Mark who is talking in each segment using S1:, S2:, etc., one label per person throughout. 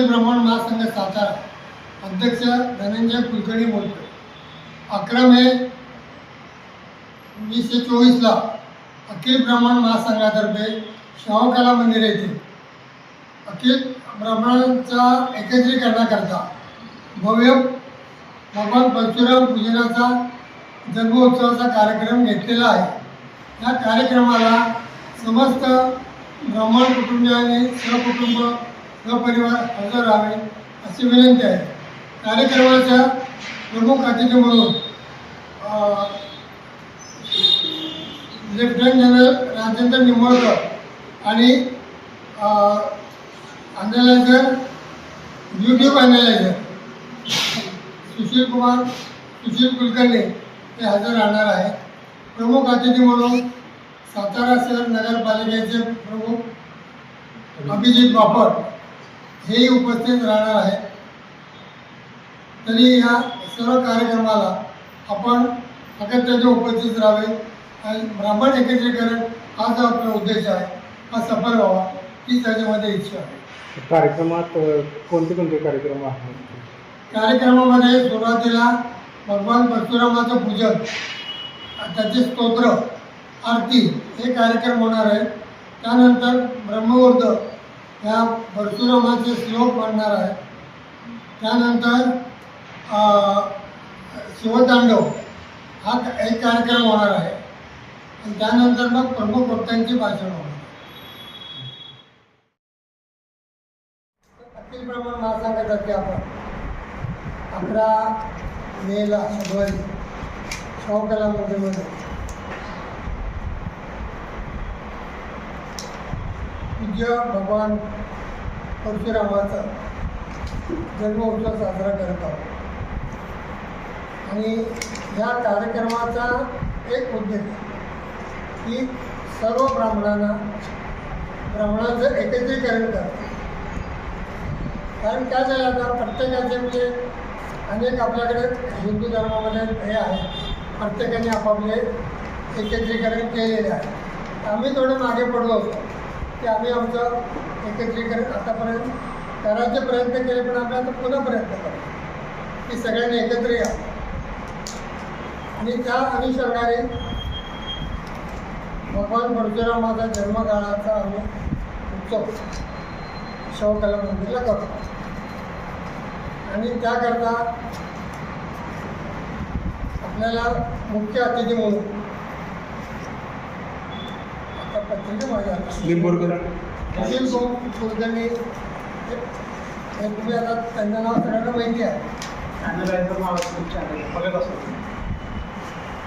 S1: अखिल ब्राह्मण महासंघ सातारा अध्यक्ष धनंजय कुलकर्णी बोलतो अकरा मे वीसशे चोवीसला अखिल ब्राह्मण महासंघातर्फे शाहूकला मंदिर येथे अखिल ब्राह्मणांच्या एकत्रीकरणाकरता भव्य भगवान परशुराम पूजनाचा जन्मोत्सवाचा कार्यक्रम घेतलेला आहे. या कार्यक्रमाला समस्त ब्राह्मण कुटुंबियांनी सहकुटुंब सपरिवार हजर राहावे अशी विनंती आहे. कार्यक्रमाच्या प्रमुख अतिथी म्हणून लेफ्टनंट जनरल राजेंद्र निंबळकर आणि analyzer YouTube analyzer Sushil Kumar Sushil Kulkarni हे हजर राहणार आहेत. प्रमुख अतिथी म्हणून सातारा शहर नगरपालिकेचे प्रमुख अभिजित बापट हेही उपस्थित राहणार आहेत तरी या सर्व कार्यक्रमाला आपण अगत्याचे उपस्थित राहावे. आणि ब्राह्मण एकत्रीकरण हा जो आपला उद्देश आहे हा सफल व्हावा ही त्याच्यामध्ये इच्छा आहे.
S2: कार्यक्रमात कोणते कोणते कार्यक्रम आहेत?
S1: कार्यक्रमामध्ये सुरुवातीला भगवान परशुरामाचं पूजन त्याचे स्तोत्र आरती हे कार्यक्रम होणार आहे त्यानंतर ब्रह्मवृद्ध या परशुरामाचे श्लोक म्हणणार आहे. त्यानंतर शिवतांडव हा एक कार्यक्रम होणार आहे. आणि त्यानंतर मग प्रमुख वक्त्यांची भाषण होणार अखिल सांगत महासंघातर्फे आपण अकरा मेला बुधवारी शाहूकला मंदिरमध्ये पूज्य भगवान परशुरामाचा जन्मोत्सव साजरा करत आहोत. आणि या कार्यक्रमाचा एक उद्देश की सर्व ब्राह्मणांना ब्राह्मणांचं एकत्रीकरण करतं कारण काय झालं आता? प्रत्येकाचे म्हणजे अनेक आपल्याकडे हिंदू धर्मामध्ये हे आहे. प्रत्येकाने आपापले एकत्रीकरण केलेले आहे. आम्ही थोडं मागे पडलो होतो. की आम्ही आमचं एकत्रीकरण आतापर्यंत करायचे प्रयत्न केले पण आम्ही आता पुन्हा प्रयत्न करतो. की सगळ्यांनी एकत्र या. आणि त्या अनुषंगाने भगवान परशुरामाचा जन्मकाळाचा आम्ही उत्सव शाहूकला मंदिरला करतो. आणि त्याकरता आपल्याला मुख्य अतिथी म्हणून कुलकर्णी हे हे तुम्ही आता त्यांचं नाव सगळ्यांना माहिती आहे.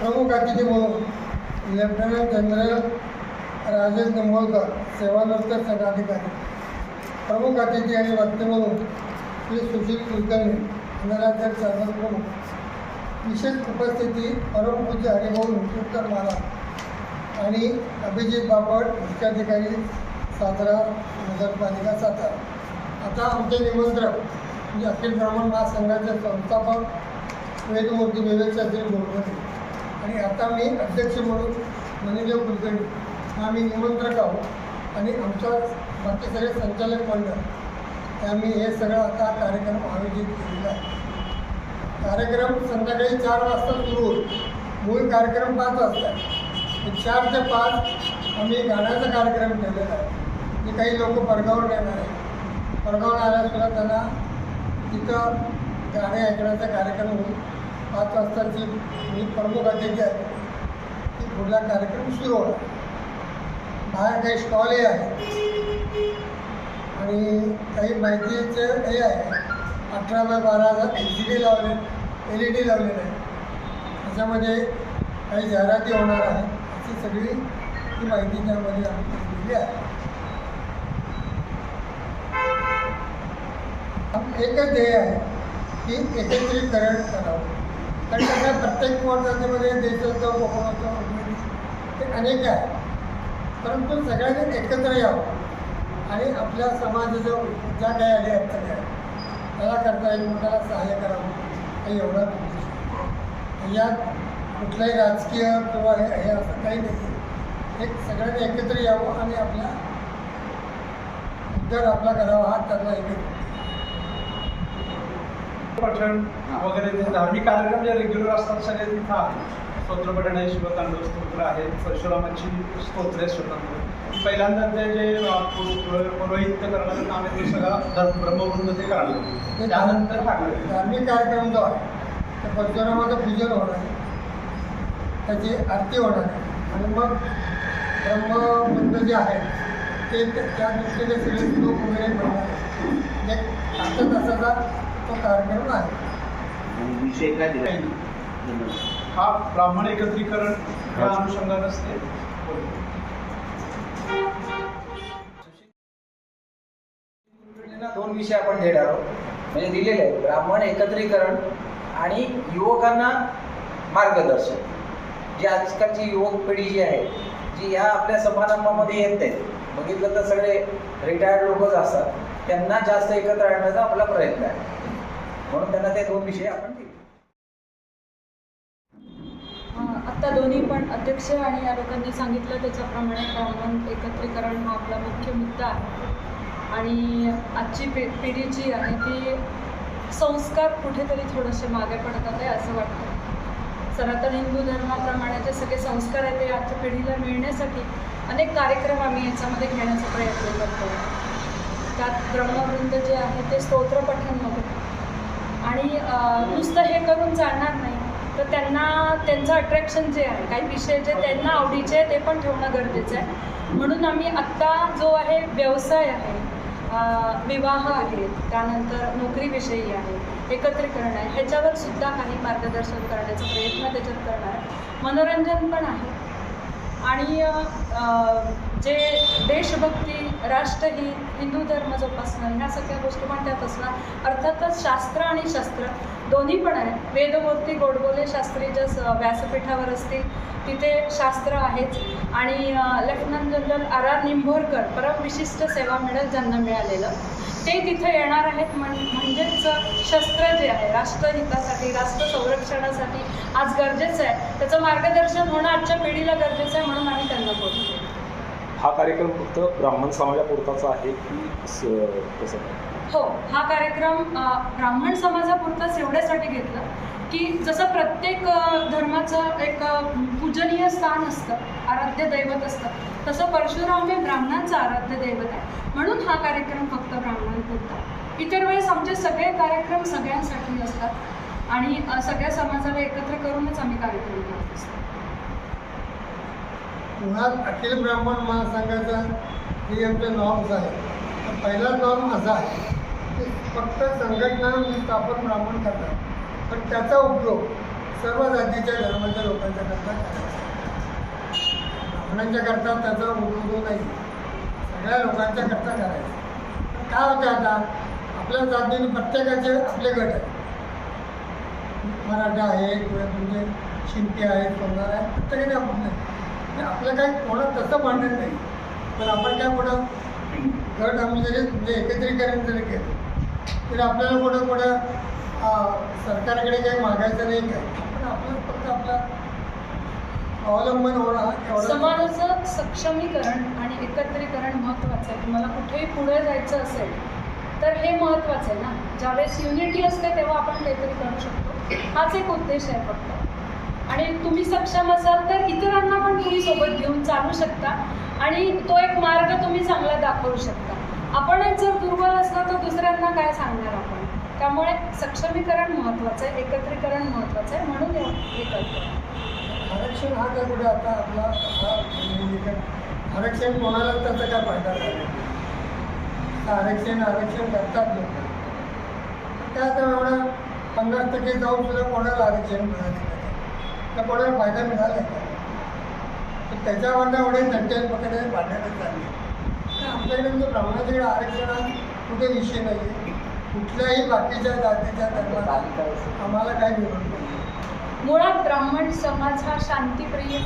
S1: प्रमुख अतिथी म्हणून लेफ्टनंट जनरल राजेश निंबोळकर सेवानिवृत्त सेनाधिकारी. प्रमुख अतिथी आणि वक्ते म्हणून श्री सुशील कुलकर्णी नगराध्यक्ष प्रमुख. विशेष उपस्थिती परमपूज्य हरिभाऊ निकृष्कर महाराज. आणि अभिजित बापट मुख्याधिकारी सातारा नगरपालिका सातारा. आता आमचे निमंत्रक म्हणजे अखिल ब्राह्मण महासंघाचे संस्थापक वेदमूर्ती विवेक शास्त्री गोडबोले आणि आता मी अध्यक्ष म्हणून मनुदेव कुलकर्णी हा मी निमंत्रक आहोत आणि आमच्या बाकी सगळे संचालक मंडळ. हे आम्ही हे सगळं आता कार्यक्रम आयोजित केलेला आहे. कार्यक्रम संध्याकाळी चार वाजता सुरू होईल. मूळ कार्यक्रम पाच वाजता आहे. चार ते पाच आम्ही गाण्याचा कार्यक्रम ठेवलेला आहे. जे काही लोक परगावर येणार आहे. परगावर आल्यासुद्धा त्यांना तिथं गाणे ऐकण्याचा कार्यक्रम होईल. पाच वाजताची मी प्रमुख अतिथी आहे. ती पुढला कार्यक्रम सुरू होणार. बाहेर काही स्टॉलही आहे आणि काही माहितीचे हे आहे. अठरा बाय बारा एल सी डी लावले एल ई डी लावलेले आहे त्याच्यामध्ये काही जाहिराती होणार आहे ची सगळी ही माहिती त्यामध्ये आम्ही दिलेली आहे. एकच ध्येय आहे की एकत्रीकरण करावं. कारण कसं प्रत्येक मोर्चामध्ये देशाचं कोकणाचं ते अनेक आहे. परंतु सगळ्यांनी एकत्र यावं. आणि आपल्या समाजाच्या ज्या काही आल्या आहेत सगळ्या त्याला करता येईल म्हणून त्याला सहाय्य करावं हे एवढा यात कुठलाही राजकीय किंवा हे हे असं काही नाही. एक सगळ्यांनी एकत्र यावं आणि आपल्या उद्धार आपला करावा हा त्यातला एक
S3: पठण वगैरे ते धार्मिक कार्यक्रम जे रेग्युलर असतात सगळे तिथं आहेत. स्तोत्र पठण आहे शिवतांडव स्तोत्र आहे परशुरामाची स्तोत्र आहे स्वतंत्र पहिल्यांदा ते जे अं, पु- पु- पौरोहित्य करणारं काम आहे ते सगळं ब्रह्मवृंद ते करायला त्यानंतर ठाकरे
S1: धार्मिक कार्यक्रम जो आहे ते परशुरामाचं पूजन होणार. आहे त्याची आरती होणार आहे. आणि मग ब्रह्मबंध जे आहे ते त्या दृष्टीने सगळे श्लोक वगैरे म्हणणार आहे. एक अर्धा तासाचा तो कार्यक्रम आहे.
S4: विषय काय दिला?
S3: हा ब्राह्मण एकत्रीकरण या अनुषंगानंच ते बोलतो.
S5: ना दोन विषय आपण देणार आहोत. म्हणजे दिलेले आहेत. ब्राह्मण एकत्रीकरण आणि युवकांना मार्गदर्शन. जी आजकालची युवक पिढी जी आहे जी या आपल्या समारंभामध्ये येत नाहीत बघितलं तर सगळे रिटायर्ड लोकच असतात. त्यांना जास्त एकत्र आणण्याचा आपला प्रयत्न आहे. म्हणून त्यांना ते दोन विषय आपण
S6: आत्ता दोन्ही पण अध्यक्ष आणि या लोकांनी सांगितलं त्याच्याप्रमाणे ब्राह्मण एकत्रीकरण हा आपला मुख्य मुद्दा आहे. आणि आजची पिढी जी आहे ती संस्कार कुठेतरी थोडेसे मागे पडतात आहे असं वाटतं. सनातन हिंदू धर्माप्रमाणे जे सगळे संस्कार आहेत ते आजच्या पिढीला मिळण्यासाठी अनेक कार्यक्रम आम्ही याच्यामध्ये घेण्याचा प्रयत्न करतो. त्यात ब्रह्मवृंद जे आहे ते स्तोत्र पठण वगैरे आणि नुसतं हे करून चालणार नाही तर त्यांना त्यांचं अट्रॅक्शन जे आहे काही विषय जे त्यांना आवडीचे आहे ते पण ठेवणं गरजेचं आहे. म्हणून आम्ही आत्ता जो आहे व्यवसाय आहे विवाह आहे त्यानंतर नोकरीविषयी आहे एकत्रीकरण आहे ह्याच्यावर सुद्धा काही मार्गदर्शन करण्याचा प्रयत्न त्याच्यात करणार. आहे मनोरंजन पण आहे. आणि जे देशभक्ती राष्ट्रहित हिंदू धर्म जोपासणं ह्या सगळ्या गोष्टी पण त्यात असणार. अर्थातच शास्त्र आणि शस्त्र दोन्ही पण आहे. वेदमूर्ती गोडबोले शास्त्री ज्या व्यासपीठावर असतील तिथे शास्त्र आहेच. आणि lieutenant general R R Nimbhorkar Param Vishisht Seva medal ज्यांना मिळालेलं ते तिथे येणार आहेत. म्हण म्हणजेच शस्त्र जे आहे राष्ट्रहितासाठी राष्ट्र संरक्षणासाठी आज गरजेचं आहे. त्याचं मार्गदर्शन होणं आजच्या पिढीला गरजेचं आहे म्हणून आम्ही त्यांना बोलतो
S7: हा कार्यक्रम फक्त ब्राह्मण समाजापुरताचा आहे की कसं
S6: हो हा कार्यक्रम ब्राह्मण समाजापुरताच एवढ्यासाठी घेतला की जसं प्रत्येक धर्माचं एक पूजनीय स्थान असतं आराध्य दैवत असतं तसं परशुराम हे ब्राह्मणांचं आराध्य दैवत आहे. म्हणून हा कार्यक्रम फक्त ब्राह्मणांपुरता इतर वेळेस आमचे सगळे कार्यक्रम सगळ्यांसाठी असतात आणि सगळ्या समाजाला एकत्र करूनच आम्ही कार्यक्रम करत असतो.
S1: मुळात अखिल ब्राह्मण महासंघाचा हे आमचं नॉर्म्स आहे. तर पहिला नॉर्म असा आहे की फक्त संघटना स्थापन ब्राह्मण करतात. पण त्याचा उपयोग सर्व जातीच्या धर्माच्या लोकांच्या करता करायचा ब्राह्मणांच्या करता त्याचा उपयोग नाही. सगळ्या लोकांच्या करता करायचा काय होतं आता? आपल्या जातीने प्रत्येकाचे आपले गट आहेत. मराठा आहे किंवा म्हणजे शिंपी आहेत सोनार आहे प्रत्येकाने आपण तर आपलं काय कोणा तसं भांडण नाही. पण आपण काय कुठं गट आम्ही जरी म्हणजे एकत्रीकरण जरी केलं तरी आपल्याला कुठं कुठं सरकारकडे काही मागायचं नाही काय आपण आपलं फक्त आपला अवलंबन होणं
S6: समाजाचं सक्षमीकरण आणि एकत्रीकरण महत्त्वाचं आहे. तुम्हाला कुठेही पुढे जायचं असेल तर हे महत्त्वाचं आहे ना. ज्यावेळेस युनिटी असते तेव्हा आपण काहीतरी करू शकतो. हाच एक उद्देश आहे फक्त. आणि तुम्ही सक्षम असाल तर इतरांना पण तुम्ही सोबत घेऊन चालू शकता. आणि तो एक मार्ग तुम्ही चांगला दाखवू शकता. आपणच जर दुर्बल असला तर दुसऱ्यांना काय सांगणार आपण? त्यामुळे सक्षमीकरण महत्त्वाचं आहे एकत्रीकरण महत्त्वाचं आहे म्हणून हे करतो
S1: आरक्षण हा काय कुठे आता आपला हा म्हणजे आरक्षण कोणाला त्याचा काय फायदा झाला? आरक्षण आरक्षण करतात लोक. त्या आता पन्नास टक्के जाऊन सुद्धा कोणाला आरक्षण मिळालं त्या कोणाला फायदा मिळाला तर त्याच्यावरनं एवढे नटेल पकडे भांडणं चालली. तर आमच्याकडे म्हणजे ब्राह्मणाच्याकडे आरक्षण कुठे विषय नाही आहे. कुठल्याही बाकीच्या जातीच्या धर्मात आम्हाला काही विरोध नाही.
S6: मुळात ब्राह्मण समाज हा शांतीप्रिय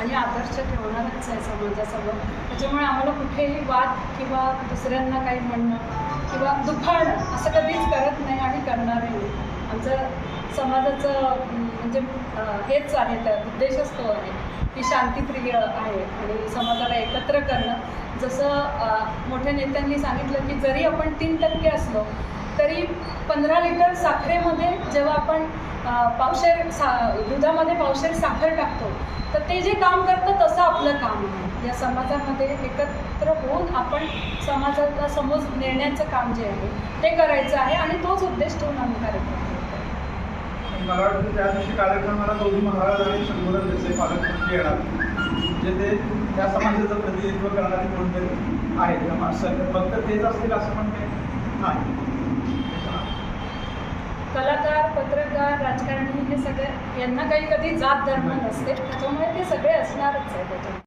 S6: आणि आदर्श ठेवणारच आहे समाजासमोर त्याच्यामुळे आम्हाला कुठेही वाद किंवा दुसऱ्यांना काही म्हणणं किंवा दुखाणं असं कधीच करत नाही आणि करणारही नाही. आमचं समाजाचं म्हणजे हेच आहे त्या उद्देशच तो आहे की शांतीप्रिय आहे आणि समाजाला एकत्र करणं. जसं मोठ्या नेत्यांनी सांगितलं की जरी आपण तीन टक्के असलो तरी पंधरा लिटर साखरेमध्ये जेव्हा आपण पावशेर सा दुधामध्ये पावशेर साखर टाकतो तर ते जे काम करतं तसं आपलं काम आहे. या समाजामध्ये एकत्र होऊन आपण समाजाला समोर नेण्याचं काम जे आहे ते करायचं आहे आणि तोच उद्देश ठेवून आम्ही कार्यक्रम
S3: मला वाटतं त्या दिवशी कार्यक्रमाला गौरी महाराज आणि शंभूराज देसाई पालकमंत्री येणार. जे ते त्या समाजाचं प्रतिनिधित्व करणारे कोणतरी आहेत? त्या माणसाला फक्त तेच असतील असं म्हणते नाही.
S6: कलाकार पत्रकार राजकारणी हे सगळे यांना काही कधी जात धर्म नसते. त्याच्यामुळे ते सगळे असणारच आहे त्याच्यात